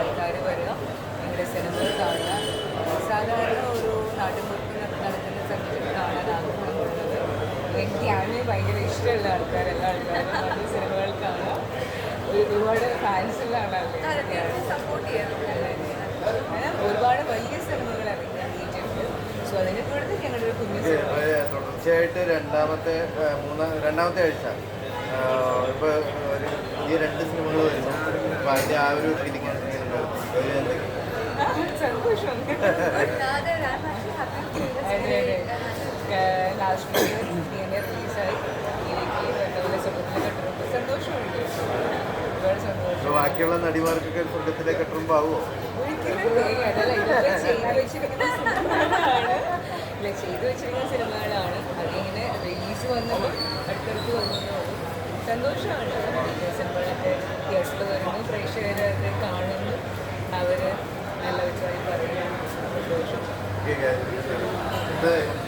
ആൾക്കാർ വരിക. സിനിമകൾ കാണുക സാധാരണ ഒരു നാട്ടുമ്പുറത്ത് നടക്കുന്ന സംഗീതം കാണാൻ ആഗ്രഹമുള്ളത് എനിക്ക് ആനിമെ ഭയങ്കര ഇഷ്ടമുള്ള ആൾക്കാരെല്ലാ ആൾക്കാരും നല്ല സിനിമകൾ കാണുക ഒരു- ഒരുപാട് ഫാൻസുള്ള ആളാണ്. സപ്പോർട്ട് ഒരുപാട് വലിയ സിനിമകൾ സോ ഞങ്ങളുടെ ഒരു കുഞ്ഞു തുടർച്ചയായിട്ട് രണ്ടാമത്തെ മൂന്ന് രണ്ടാമത്തെ ആഴ്ച. ഇപ്പൊ ഈ രണ്ട് സിനിമകൾ വരുന്നു. അപ്പൊ അതിന്റെ ആ ഒരു എന്തെങ്കിലും ലാസ്റ്റ് റിലീസായി സന്തോഷമുണ്ട്. ഒരുപാട് സന്തോഷം ഇപ്പൊ ബാക്കിയുള്ള നടിമാർക്കൊക്കെ സ്വർഗത്തിലെ കെട്ടുമ്പോ ആവുമോ? ഒരിക്കലും ഇല്ല. അതല്ല ചെയ്തു വെച്ചിരിക്കുന്ന സിനിമകളാണ്. അതിങ്ങനെ റിലീസ് വന്നപ്പോൾ അടുത്തടുത്ത് വന്നു സന്തോഷമാണ്. സിനിമകളൊക്കെ തിയേറ്ററിൽ വരുന്നു പ്രേക്ഷകർ അവർ നല്ല